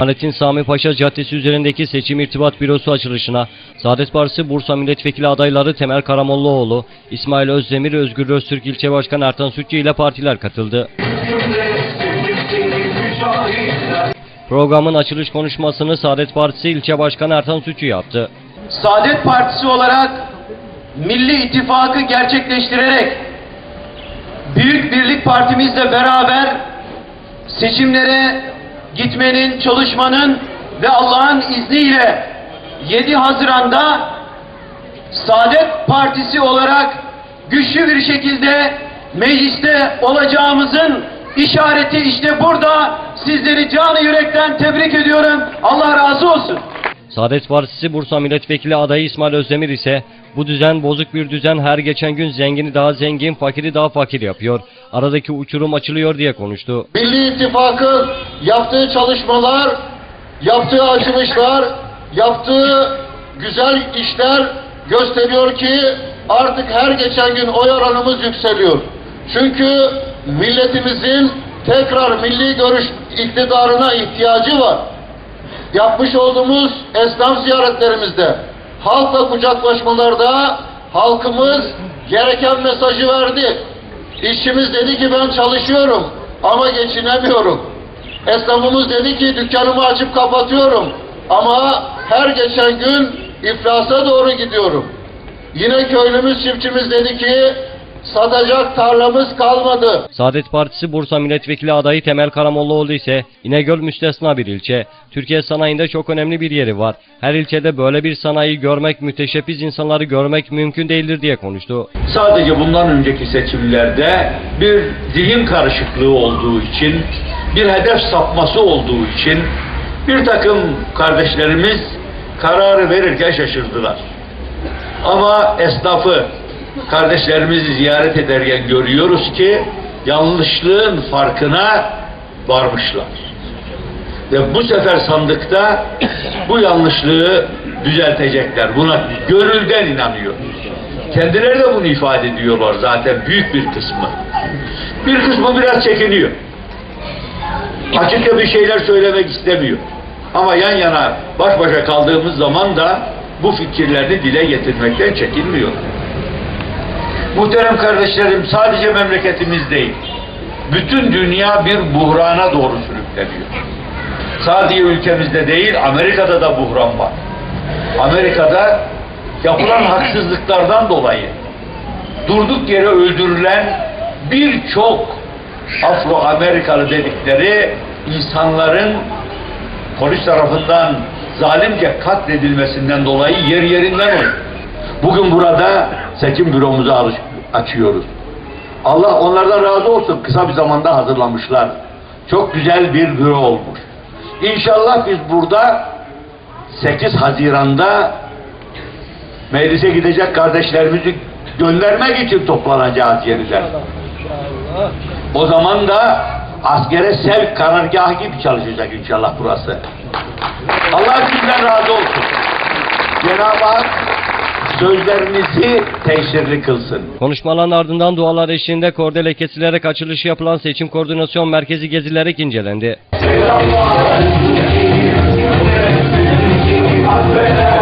Kemalettin Sami Paşa Caddesi üzerindeki seçim irtibat bürosu açılışına Saadet Partisi Bursa Milletvekili adayları Temel Karamollaoğlu, İsmail Özdemir, Özgür Öztürk İlçe Başkanı Ertan Sütçü ile partiler katıldı. Programın açılış konuşmasını Saadet Partisi İlçe Başkanı Ertan Sütçü yaptı. Saadet Partisi olarak Milli İttifakı gerçekleştirerek Büyük Birlik Partimizle beraber seçimlere gitmenin, çalışmanın ve Allah'ın izniyle 7 Haziran'da Saadet Partisi olarak güçlü bir şekilde mecliste olacağımızın işareti işte burada. Sizleri canı yürekten tebrik ediyorum. Allah razı olsun. Saadet Partisi Bursa Milletvekili adayı İsmail Özdemir ise bu düzen bozuk bir düzen her geçen gün zengini daha zengin, fakiri daha fakir yapıyor. Aradaki uçurum açılıyor diye konuştu. Milli İttifak'ın yaptığı çalışmalar, yaptığı açılışlar, yaptığı güzel işler gösteriyor ki artık her geçen gün oy oranımız yükseliyor. Çünkü milletimizin tekrar milli görüş iktidarına ihtiyacı var. Yapmış olduğumuz esnaf ziyaretlerimizde, halkla kucaklaşmalarda halkımız gereken mesajı verdi. İşçimiz dedi ki ben çalışıyorum ama geçinemiyorum. Esnafımız dedi ki dükkanımı açıp kapatıyorum ama her geçen gün iflasa doğru gidiyorum. Yine köylümüz çiftçimiz dedi ki satacak tarlamız kalmadı. Saadet Partisi Bursa Milletvekili adayı Temel Karamollaoğlu ise İnegöl müstesna bir ilçe. Türkiye sanayinde çok önemli bir yeri var. Her ilçede böyle bir sanayi görmek, müteşebbiz insanları görmek mümkün değildir diye konuştu. Sadece bundan önceki seçimlerde bir zihin karışıklığı olduğu için, bir hedef sapması olduğu için bir takım kardeşlerimiz kararı verirken şaşırdılar. Ama esnafı, kardeşlerimizi ziyaret ederken görüyoruz ki yanlışlığın farkına varmışlar. Ve bu sefer sandıkta bu yanlışlığı düzeltecekler. Buna gönülden inanıyor. Kendileri de bunu ifade ediyorlar zaten büyük bir kısmı. Bir kısmı biraz çekiniyor. Açıkça bir şeyler söylemek istemiyor. Ama yan yana baş başa kaldığımız zaman da bu fikirlerini dile getirmekten çekinmiyor. Muhterem kardeşlerim sadece memleketimiz değil. Bütün dünya bir buhrana doğru sürükleniyor. Sadece ülkemizde değil Amerika'da da buhran var. Amerika'da yapılan haksızlıklardan dolayı durduk yere öldürülen birçok Afro-Amerikalı dedikleri insanların polis tarafından zalimce katledilmesinden dolayı yer yerinden oynuyor. Bugün burada seçim büromuzu açıyoruz. Allah onlardan razı olsun. Kısa bir zamanda hazırlamışlar. Çok güzel bir büro olmuş. İnşallah biz burada 8 Haziran'da meclise gidecek kardeşlerimizi göndermek için toplanacağız yeniden. O zaman da askere sevk karargahı gibi çalışacak inşallah burası. Allah sizden razı olsun. Cenab-ı Hak sözlerinizi tesirli kılsın. Konuşmaların ardından dualar eşliğinde kordele kesilerek açılışı yapılan seçim koordinasyon merkezi gezilerek incelendi. Affet